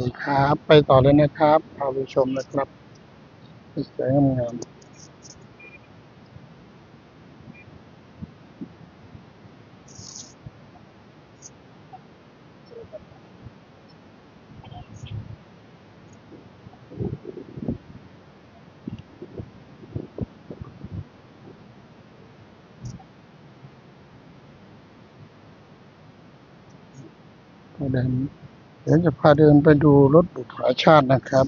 ดีครับ ไปต่อเลยนะครับพาไปชมนะครับสวยงามก็เดิน เดี๋ยวจะพาเดินไปดูรถบุปผาชาตินะครับ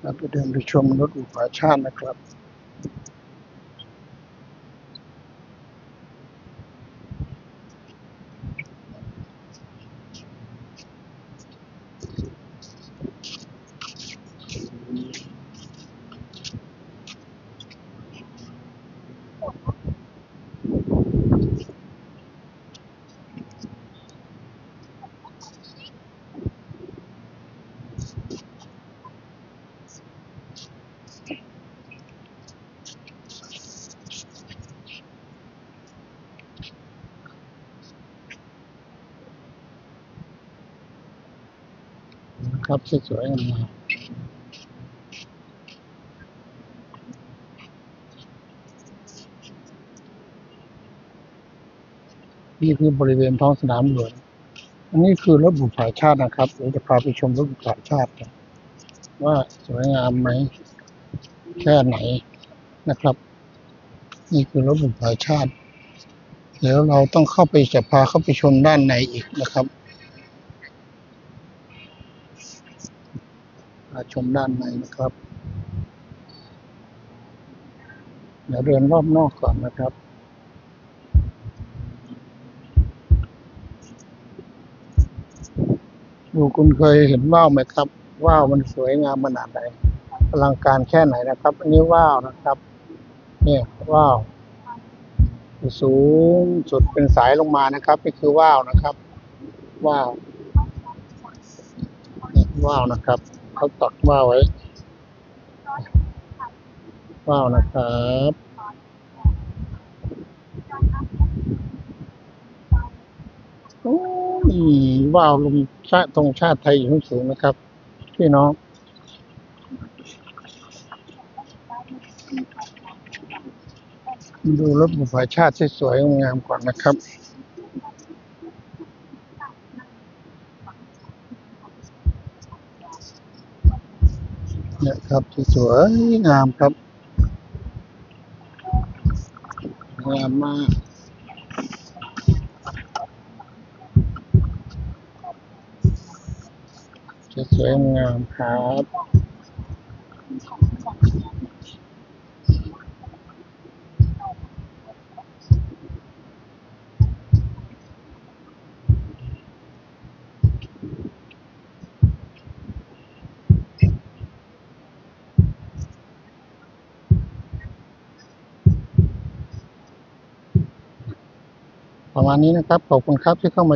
เราไปเดินไปชมรถบุปผาชาตินะครับ ครับ สวยๆงามนี่คือบริเวณท้องสนามหลวงอันนี้คือรถบุปผาชาตินะครับเดี๋ยวจะพาไปชมรถบุปผาชาติกันว่าสวยงามไหมแค่ไหนนะครับ นี่คือรถบุปผาชาติ เดี๋ยวเราต้องเข้าไปจะพาเข้าไปชมด้านในอีกนะครับมา ชมด้านในนะครับ เดี๋ยวเดินรอบนอกก่อนนะครับดูคุณเคยเห็นว่าวไหมครับ ว่าวมันสวยงามขนาดไหนอลังการแค่ไหนนะครับ อันนี้ว่าวนะครับ เนี่ยว่าวสูงสุดเป็นสายลงมานะครับนี่คือว่าวนะครับ ว่าวนี่ว่าวนะครับ เขาตักว่าวไว้ว่าวนะครับโอ้ยว่าวลงชาติตรงชาติไทยอยู่สูงนะครับ พี่น้องดูรถบุพชาติสวยๆงามก่อนนะครับ นี่ยครับสวยงามครับงามมากสวยงามครับ ประมาณนี้นะครับ ขอบคุณครับที่เข้ามา